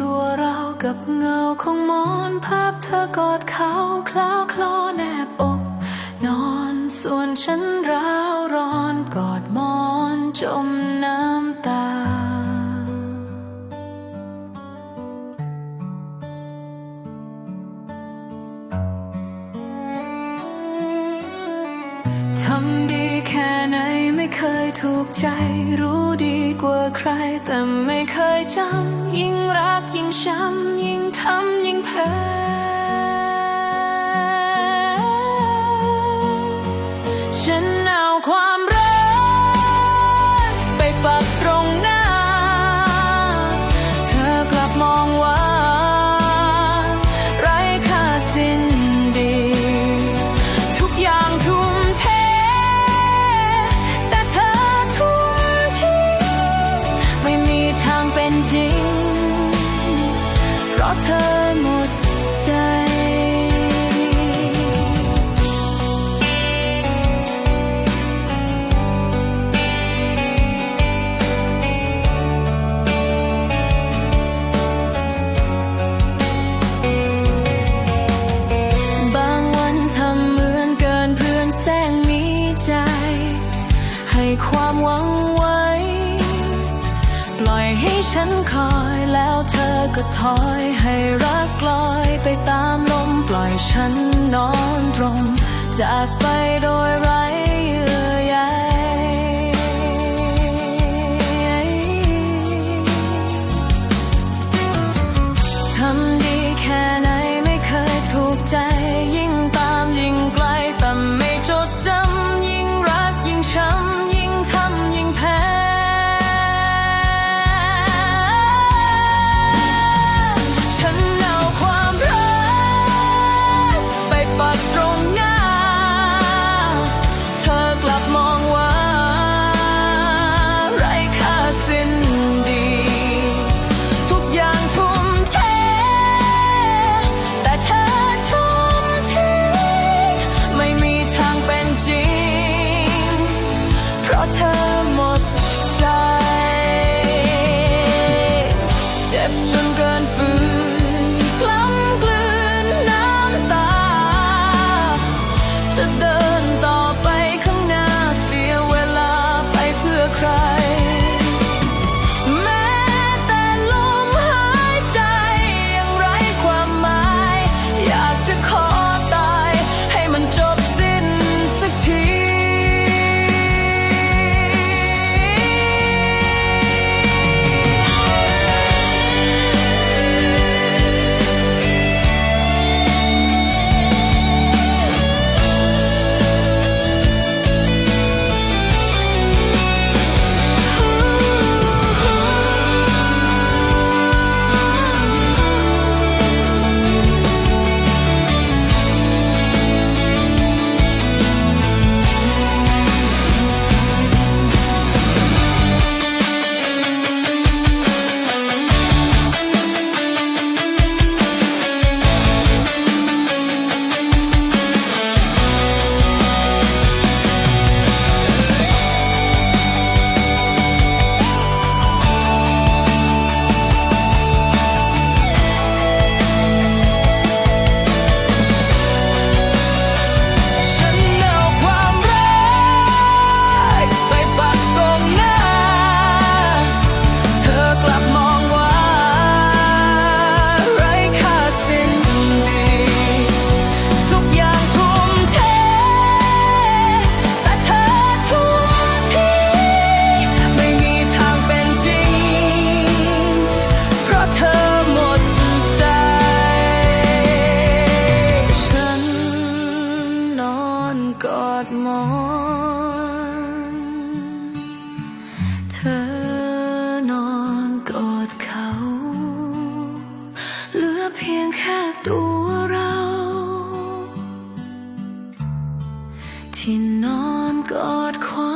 ตัวเรากับเงาของหมอนภาพเธอกอดเขาคล้าคลอแนบอก นอนส่วนฉันร้าวร้อนกอดหมอนจมน้ำ เคยถูกใจ รู้ดีกว่าใคร แต่ไม่เคยจำยิ่งรักยิ่งช้ำยิ่งทำยิ่งแพ้ฉันเอาความรักไปปัก ความหวังไว้ ปล่อยให้ฉันคอยแล้วเธอก็ถอยให้รักลอยไปตามลม ปล่อยฉันนอนตรง จากไปโดยไร้ เธอนอนกอดเขา เหลือเพียงแค่ตัวเรา ที่นอนกอดความ